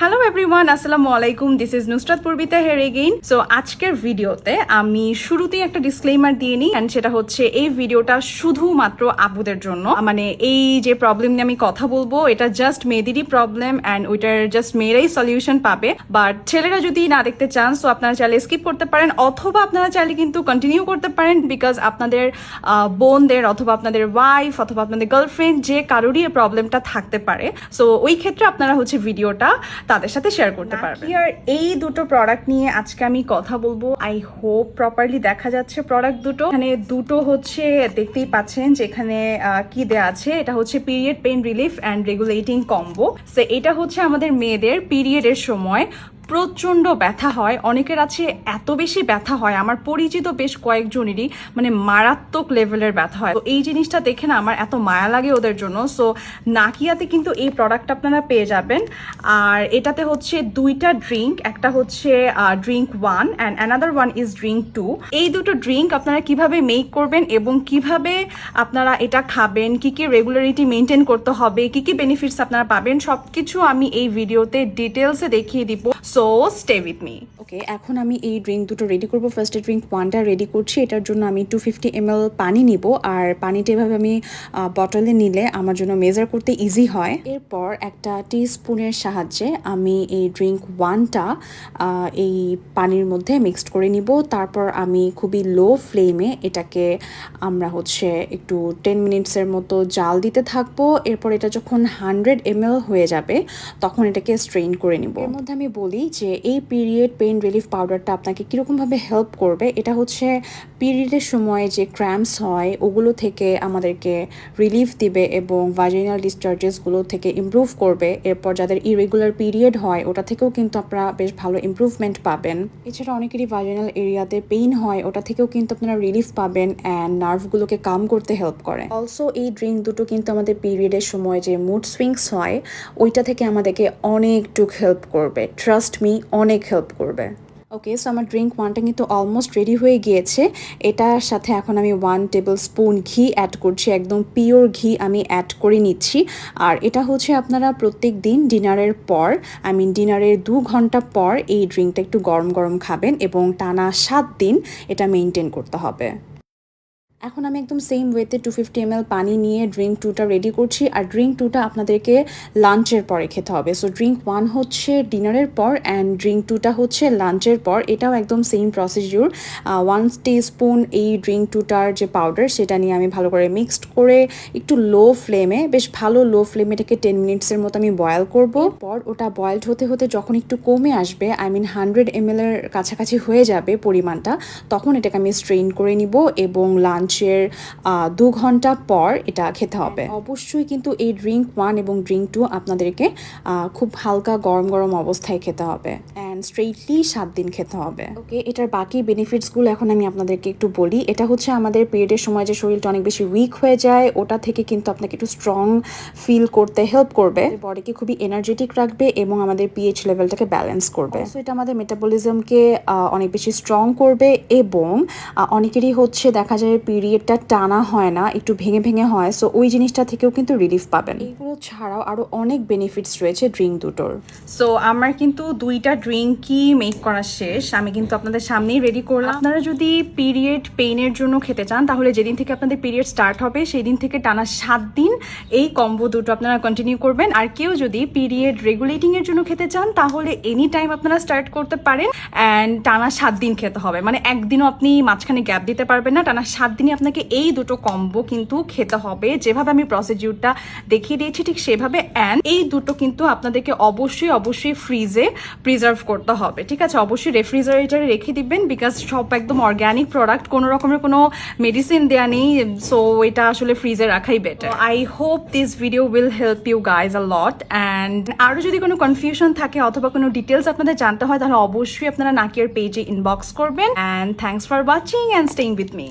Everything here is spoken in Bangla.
হ্যালো এভরিওয়ান আসসালামু আলাইকুম this is Nusrat Purbita here again so আজকের ভিডিওতে আমি শুরুতেই একটা ডিসক্লেমার দিয়ে নিই অ্যান্ড সেটা হচ্ছে এই ভিডিওটা শুধুমাত্র আপুদের জন্য। মানে এই যে প্রবলেম নিয়ে আমি কথা বলব, এটা জাস্ট মেয়েদেরই প্রবলেম অ্যান্ড ওইটার জাস্ট মেয়েরাই সলিউশন পাবে। বাট ছেলেরা যদি না দেখতে চান সো আপনারা চাইলে স্কিপ করতে পারেন, অথবা আপনারা চাইলে কিন্তু কন্টিনিউ করতে পারেন বিকজ আপনাদের বোনদের, অথবা আপনাদের ওয়াইফ অথবা আপনাদের গার্লফ্রেন্ড যে কারোরই প্রবলেমটা থাকতে পারে। সো ওই ক্ষেত্রে আপনারা হচ্ছে ভিডিওটা তাদের সাথে শেয়ার করতে পারবেন। আর এই দুটো প্রোডাক্ট নিয়ে আজকে আমি কথা বলব। আই হোপ প্রপারলি দেখা যাচ্ছে প্রোডাক্ট দুটো। এখানে দুটো হচ্ছে দেখতেই পাচ্ছেন যেখানে কি দেয়া আছে। এটা হচ্ছে period pain relief and regulating combo so এটা হচ্ছে আমাদের মেয়েদের পিরিয়ডের সময়। প্রচণ্ড ব্যথা হয়। অনেকের আছে এত বেশি ব্যথা হয়। আমার পরিচিত বেশ কয়েকজনেরই মানে মারাত্মক লেভেলের ব্যথা হয়। তো এই জিনিসটা দেখে না আমার এত মায়া লাগে ওদের জন্য। সো নাকিয়াতে কিন্তু এই প্রোডাক্ট আপনারা পেয়ে যাবেন। আর এটাতে হচ্ছে দুইটা ড্রিঙ্ক একটা হচ্ছে drink one and another one is drink two এই দুটো ড্রিঙ্ক আপনারা কীভাবে মেক করবেন এবং কীভাবে আপনারা এটা খাবেন, কি কি রেগুলারিটি মেনটেন করতে হবে, কি কি বেনিফিটস আপনারা পাবেন সব কিছু আমি এই ভিডিওতে ডিটেলসে দেখিয়ে দিব। So stay with me okay এখন আমি এই ড্রিঙ্ক দুটো রেডি করব। ফার্স্টে ড্রিঙ্ক ওয়ানটা রেডি করছি। এটার জন্য আমি টু ফিফটি এমএল পানি নিব। আর পানিটা এভাবে আমি বটলে নিলে আমার জন্য মেজার করতে ইজি হয়। এরপর একটা টি স্পুনের সাহায্যে আমি এই ড্রিঙ্ক ওয়ানটা এই পানির মধ্যে মিক্সড করে নিব। তারপর আমি খুবই লো ফ্লেমে এটাকে আমরা হচ্ছে একটু টেন মিনিটসের মতো জাল দিতে থাকব। এরপর এটা যখন হান্ড্রেড এমএল হয়ে যাবে, তখন এটাকে স্ট্রেন করে নিব। এর মধ্যে আমি বলি যে এই পিরিয়ড পেইন রিলিফ পাউডারটা আপনাকে কীরকমভাবে হেল্প করবে, এটা হচ্ছে পিরিয়ডের সময় যে ক্র্যাম্পস হয়, ওগুলো থেকে আমাদেরকে রিলিফ দিবে এবং ভাজিনাল ডিসচার্জেসগুলো থেকে ইমপ্রুভ করবে। এরপর যাদের ইরেগুলার পিরিয়ড হয়, ওটা থেকেও কিন্তু আপনারা বেশ ভালো ইমপ্রুভমেন্ট পাবেন। এছাড়া অনেকেরই ভাজিনাল এরিয়াতে পেইন হয়, ওটা থেকেও কিন্তু আপনারা রিলিফ পাবেন অ্যান্ড নার্ভগুলোকে কাম করতে হেল্প করে। অলসো এই ড্রিঙ্ক দুটো কিন্তু আমাদের পিরিয়ডের সময় যে মুড সুইংস হয়, ওইটা থেকে আমাদেরকে অনেকটুক হেল্প করবে। ট্রাস্ট মি অনেক হেল্প করবে। ওকে সো আমার ড্রিঙ্ক ওয়ানটা কিন্তু অলমোস্ট রেডি হয়ে গিয়েছে। এটার সাথে এখন আমি ওয়ান টেবিল স্পুন ঘি অ্যাড করছি, একদম পিওর ঘি আমি অ্যাড করে নিচ্ছি। আর এটা হচ্ছে আপনারা প্রত্যেক দিন ডিনারের পর আই মিন ডিনারের দু ঘণ্টা পর এই ড্রিঙ্কটা একটু গরম গরম খাবেন এবং টানা সাত দিন এটা মেনটেন করতে হবে। এখন আমি একদম সেম ওয়েতে টু ফিফটি এম পানি নিয়ে ড্রিঙ্ক টুটা রেডি করছি। আর ড্রিঙ্ক টুটা আপনাদেরকে লাঞ্চের পরে খেতে হবে। সো ড্রিঙ্ক ওয়ান হচ্ছে ডিনারের পর অ্যান্ড ড্রিঙ্ক টুটা হচ্ছে লাঞ্চের পর। এটাও একদম সেম প্রসিডিউর ওয়ান স্পুন এই ড্রিঙ্ক টুটার যে পাউডার সেটা নিয়ে আমি ভালো করে মিক্সড করে একটু লো ফ্লেমে বেশ ভালো লো ফ্লেমে এটাকে টেন মিনিটসের মতো আমি বয়েল করব। পর ওটা বয়েলড হতে হতে যখন একটু কমে আসবে আই মিন হান্ড্রেড এম এর কাছাকাছি হয়ে যাবে পরিমাণটা, তখন এটাকে আমি স্ট্রেন করে নিব এবং লাঞ্চের দু ঘণ্টা পর এটা খেতে হবে। অবশ্যই কিন্তু এই ড্রিঙ্ক ওয়ান এবং ড্রিঙ্ক টু আপনাদেরকে খুব হালকা গরম গরম অবস্থায় খেতে হবে। অ্যান্ড স্ট্রেইটলি সাত দিন খেতে হবে। ওকে এটার বাকি বেনিফিটসগুলো এখন আমি আপনাদেরকে একটু বলি। এটা হচ্ছে আমাদের পিরিয়ডের সময় যে শরীরটা অনেক বেশি উইক হয়ে যায়, ওটা থেকে কিন্তু আপনাকে একটু স্ট্রং ফিল করতে হেল্প করবে। বডিকে খুবই এনার্জেটিক রাখবে এবং আমাদের পিএইচ লেভেলটাকে ব্যালেন্স করবে। সো এটা আমাদের মেটাবলিজমকে অনেক বেশি স্ট্রং করবে এবং অনেকেরই হচ্ছে দেখা যায় পিরিয়ডটা টানা হয় না, একটু ভেঙে ভেঙে হয়। সো ওই জিনিসটা থেকেও কিন্তু রিলিফ পাবেন। এগুলো ছাড়াও আরও অনেক বেনিফিটস রয়েছে ড্রিঙ্ক দুটোর। সো আমার কিন্তু দুইটা ড্রিঙ্কই মেক করা শেষ, আমি কিন্তু আপনাদের সামনেই রেডি করলাম। আপনারা যদি পিরিয়ড পেইনের জন্য খেতে চান, তাহলে যেদিন থেকে আপনাদের পিরিয়ড স্টার্ট হবে সেই দিন থেকে টানা সাত দিন এই কম্বো দুটো আপনারা কন্টিনিউ করবেন। আর কেউ যদি পিরিয়ড রেগুলেটিং এর জন্য খেতে চান, তাহলে এনি টাইম আপনারা স্টার্ট করতে পারেন অ্যান্ড টানা সাত দিন খেতে হবে। মানে একদিনও আপনি মাঝখানে গ্যাপ দিতে পারবেন না, টানা সাত দিনই আপনাকে এই দুটো কম্বো কিন্তু খেতে হবে। যেভাবে আমি প্রসিডিউরটা দেখিয়ে দিয়েছি, ঠিক সেভাবে অ্যান্ড এই দুটো কিন্তু আপনাদেরকে অবশ্যই অবশ্যই ফ্রিজে প্রিজার্ভ করতে হবে ঠিক আছে? অবশ্যই রেফ্রিজারেটারে রেখে দিবেন বিকজ সব একদম অর্গ্যানিক প্রোডাক্ট কোনো রকমের কোনো মেডিসিন দেওয়া নেই সো এটা আসলে ফ্রিজে রাখাই better I hope this video will help you guys a lot and আরও যদি কোনো কনফিউশন থাকে অথবা কোনো ডিটেলস আপনাদের জানতে হয় তাহলে অবশ্যই আপনারা নাকিয়ার পেজে ইনবক্স করবেন। And thanks for watching and staying with me